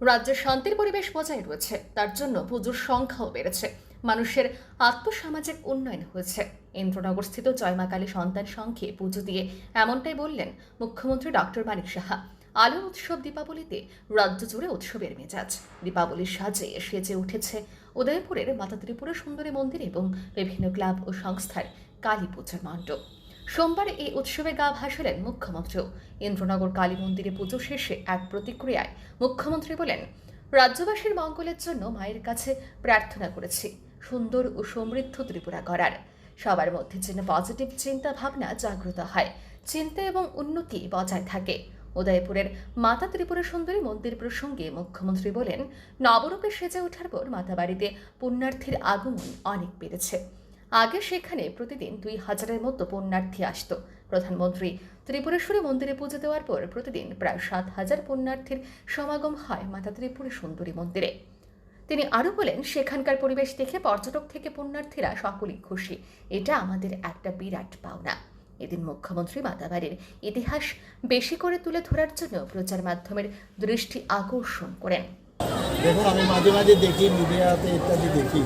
রাজ্যে শান্তির পরিবেশ বজায় রয়েছে। তার জন্য পুজোর সংখ্যাও বেড়েছে। মানুষের আত্মসামাজিক উন্নয়ন হয়েছে। ইন্দ্রনগরস্থিত জয়মা কালী সন্তান সংঘে পুজো দিয়ে এমনটাই বললেন মুখ্যমন্ত্রী ডক্টর মানিক সাহা। আলোর উৎসব দীপাবলিতে রাজ্য জুড়ে উৎসবের মেজাজ। দীপাবলির সাজে সেজে উঠেছে উদয়পুরের মাতা ত্রিপুরা সুন্দরী মন্দির এবং বিভিন্ন ক্লাব ও সংস্থার কালী পুজোর মণ্ডপ। সোমবার এই উৎসবে গা ভাসালেন মুখ্যমন্ত্রী। ইন্দ্রনগর কালী মন্দিরে পুজো শেষে এক প্রতিক্রিয়ায় মুখ্যমন্ত্রী বলেন, রাজ্যবাসীর মঙ্গলের জন্য মায়ের কাছে প্রার্থনা করেছি, সুন্দর ও সমৃদ্ধ ত্রিপুরা করার সবার মধ্যে যেন পজিটিভ চিন্তা ভাবনা জাগ্রত হয়, চিন্তা এবং উন্নতি বজায় থাকে। উদয়পুরের মাতা ত্রিপুরা সুন্দরী মন্দির প্রসঙ্গে মুখ্যমন্ত্রী বলেন, নবরূপে সেজে ওঠার পর মাতা বাড়িতে পুণ্যার্থীর আগমন অনেক বেড়েছে। আগে সেখানে প্রতিদিন দুই হাজারের মতো পুণ্যার্থী আসত। প্রধানমন্ত্রী ত্রিপুরেশ্বরী মন্দিরে পুজো দেওয়ার পর প্রতিদিন প্রায় সাত হাজার পুণ্যার্থীর সমাগম হয় মাতা ত্রিপুরা সুন্দরী মন্দিরে। তিনি আরও বলেন, সেখানকার পরিবেশ দেখে পর্যটক থেকে পুণ্যার্থীরা সকলেই খুশি। এটা আমাদের একটা বিরাট পাওনা। এদিন মুখ্যমন্ত্রী মাতাবাড়ির ইতিহাস বেশি করে তুলে ধরার জন্য প্রচার মাধ্যমের দৃষ্টি আকর্ষণ করেন। দেখুন, আমি মাঝে মাঝে দেখি, মিডিয়াতে ইত্যাদি দেখি।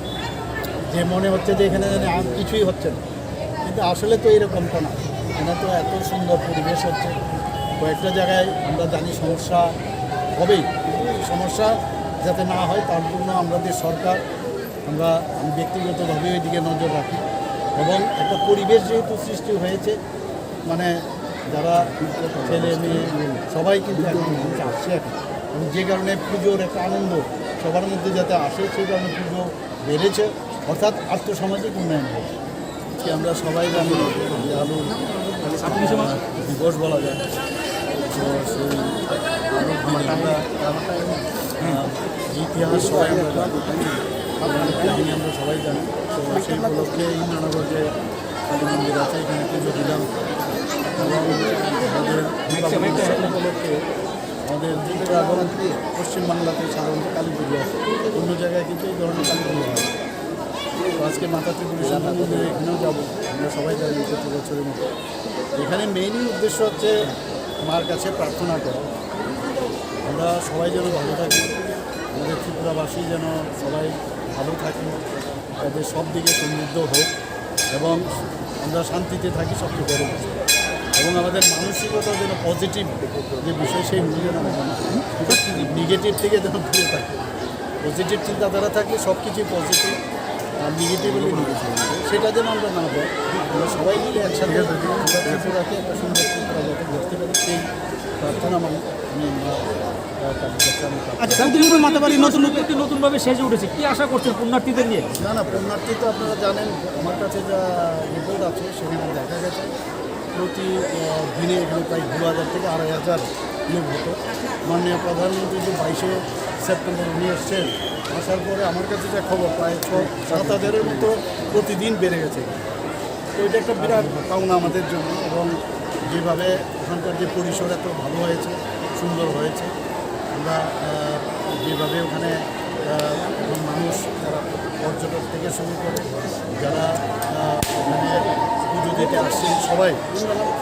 যে মনে হচ্ছে যে এখানে যেন আর কিছুই হচ্ছে না। কিন্তু আসলে তো এরকমটা না। এখানে তো এত সুন্দর পরিবেশ হচ্ছে। কয়েকটা জায়গায় আমরা জানি সমস্যা হবেই। সমস্যা যাতে না হয়, তার জন্য আমাদের সরকার, আমরা আমি ব্যক্তিগতভাবে ওই দিকে নজর রাখি। এবং একটা পরিবেশ যেহেতু সৃষ্টি হয়েছে মানে যারা ছেলে মেয়ে, সবাই কিন্তু আসছে এখন। এবং যে কারণে পুজোর একটা আনন্দ সবার মধ্যে যাতে আসে, সেই কারণে পুজো বেড়েছে। অর্থাৎ আর্থসামাজিক উন্নয়ন হয়েছে আমরা সবাই জানি যে আলুর দিবস বলা যায়। তো সেই আমরা ইতিহাস সবাই আমরা কাহিনী আমরা সবাই জানি। তো সেই উপলক্ষে ইন্দ্রনগর কালী মন্দির আছে এখানে পুজো দিলাম। এবং আমাদের উপলক্ষে আমাদের পশ্চিমবাংলাতে সাধারণত কালী পুজো আছে। অন্য জায়গায় কিন্তু এই ধরনের কালী পুজো হয় তো আজকে মাতা ত্রিপুরা মন্দিরে এখানেও যাব। আমরা সবাই যাই প্রতি বছরের মতো এখানে মেইনই উদ্দেশ্য হচ্ছে মার কাছে প্রার্থনা করা। আমরা সবাই যেন ভালো থাকি। আমাদের ত্রিপুরাবাসী যেন সবাই ভালো থাকি। তাদের সব দিকে সমৃদ্ধ হোক এবং আমরা শান্তিতে থাকি সবচেয়ে বড়। এবং আমাদের মানসিকতা যেন পজিটিভ যে বিষয় সেই যেন নেগেটিভ থেকে যেন দূরে থাকে। পজিটিভ চিন্তাধারা থাকে সব কিছুই পজিটিভ নেগেটিভ সেটা যেন আমরা না হয় আমরা সবাই মিলে একসাথে ত্রিপুরাকে একটা সুন্দর ত্রিপুরা যাতে দেখতে পারি সেই প্রার্থনা আমি আমি আচ্ছা মাতাবাড়ি নতুন একটি নতুনভাবে সেজে উঠেছে। কি আশা করছেন পুণ্যার্থীদের নিয়ে? না না পুণ্যার্থী তো আপনারা জানেন আমার কাছে যা রিপোর্ট আছে সেখানে দেখা গেছে প্রতি আহ, দিনে এখানে প্রায় দু হাজার থেকে আড়াই হাজার লোক হতো। মাননীয় প্রধানমন্ত্রী যে বাইশে সেপ্টেম্বর উনি এসছেন আসার পরে আমার কাছে যা খবর প্রায় ছ সাত হাজারের মতো প্রতিদিন বেড়ে গেছে। তো এটা একটা বিরাট পাওনা আমাদের জন্য এবং যেভাবে ওখানকার যে পরিসর এত ভালো হয়েছে, সুন্দর হয়েছে, আমরা যেভাবে ওখানে মানুষ যারা পর্যটক থেকে শুরু করে, যারা ওখানে পুজো দিতে আসছেন সবাই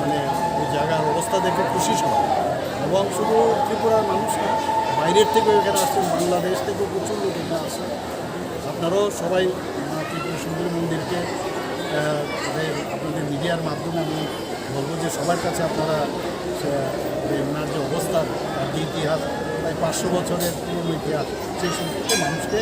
মানে ওই জায়গার অবস্থা দেখে খুশি সবাই। এবং শুধু ত্রিপুরার মানুষ না, বাইরের থেকেও এখানে আসছেন, বাংলাদেশ থেকেও প্রচুর লোক এখানে আসছেন। আপনারাও সবাই ত্রিপুরা সুন্দর মন্দিরকে আপনাদের মিডিয়ার মাধ্যমে আমি বলব যে সবার কাছে আপনারা ওনার যে অবস্থা তার যে ইতিহাস, প্রায় পাঁচশো বছরের পুরনো ইতিহাস, সেই সম্পর্কে মানুষকে